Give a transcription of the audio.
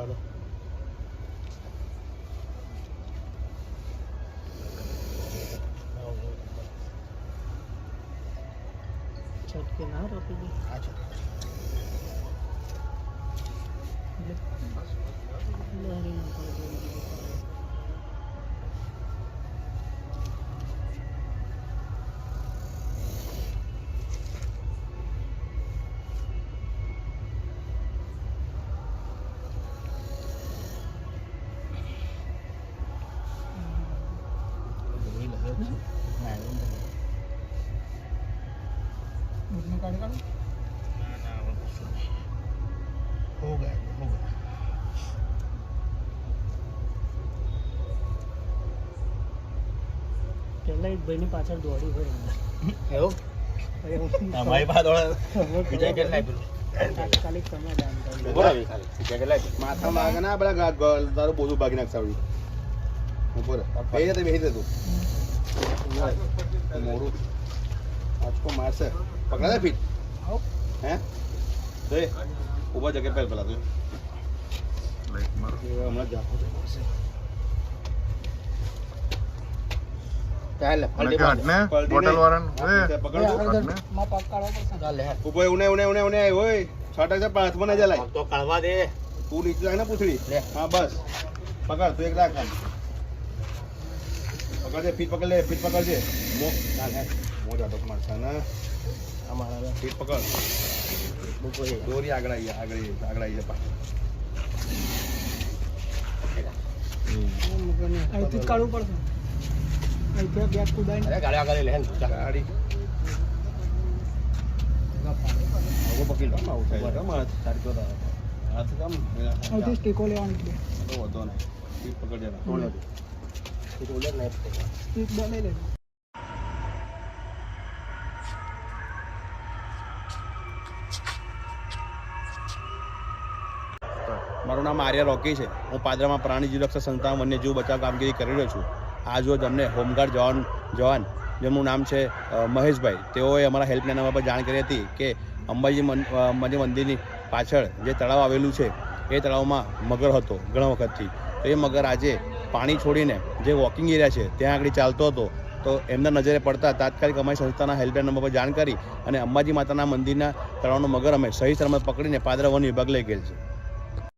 હાલો છટકે ના રોકી દે આ છટકે પહેલા એક ભાઈની પાછળ દોડી હોય. એવું? તમારી બીજા તાત્કાલિક તમે કરી. બીજા કેટલાય માથા માગે ના પેલા તારું બોધું ભાગી બેહી જતે મોરું આંચકો મારશે પકડા દે ફીટ હે દે ઊભા જગ્યા પહેલ પેલા તું હમણાં જાપો તો પડશે. ચાલ અને કે હટને બોટલ વાળાને પકડ તું. આગળમાં પગ કાઢવો પડશે. ચાલ લે ઊભો ઉને ઉને ઉને ઉને ઓય છાટા છે પણ હાથમાં ના જલાય. તો કાઢવા દે. તું નીચે લાગ ને પૂછડી. હા બસ. પકડ તું એક રાખ ખાલી પકડ ફીટ પકડ લે ફીટ પકડ દે મો ચાલ હે. મો જાતો મારસા ના? અમારા ફીટ પકડ. દોરી આગળ આવી આગળ આગળ આવી જાય પાછળ. અહીંથી જ કાઢવું પડશે. અહીંથી બેગ ગાડી આગળ લે ગાડી. આગો પકડી લો. આવું થાય? તારી તો હાથ કેમ? અહીંથી સ્ટીકો લેવાની છે. તો વધો ને ફીટ પકડ જરા તોડ્યો. તો ઉલટ નહીં સ્ટીક બે મારું નામ આર્ય રોકી છે. હું પાદરામાં પ્રાણી જીવરક્ષક સંસ્થા વન્યજીવ બચાવ કામગીરી કરી રહ્યો છું. આજ રોજ અમને હોમગાર્ડ જવાન જવાન, જેમનું નામ છે મહેશભાઈ, તેઓએ અમારા હેલ્પલાઇન નંબર પર જાણ કરી હતી કે અંબાજી મંદિરની પાછળ જે તળાવ આવેલું છે, એ તળાવમાં મગર હતો ઘણા વખતથી. તો એ મગર આજે પાણી છોડીને જે વોકિંગ એરિયા છે, ત્યાં આગળ ચાલતો હતો. તો એમના નજરે પડતા તાત્કાલિક અમારી સંસ્થાના હેલ્પલાઇન નંબર પર જાણ કરી અને અંબાજી માતાના મંદિરના તળાવનો મગર અમે સહી સલામત પકડીને પાદરા વન વિભાગ લઈ ગયેલ છે.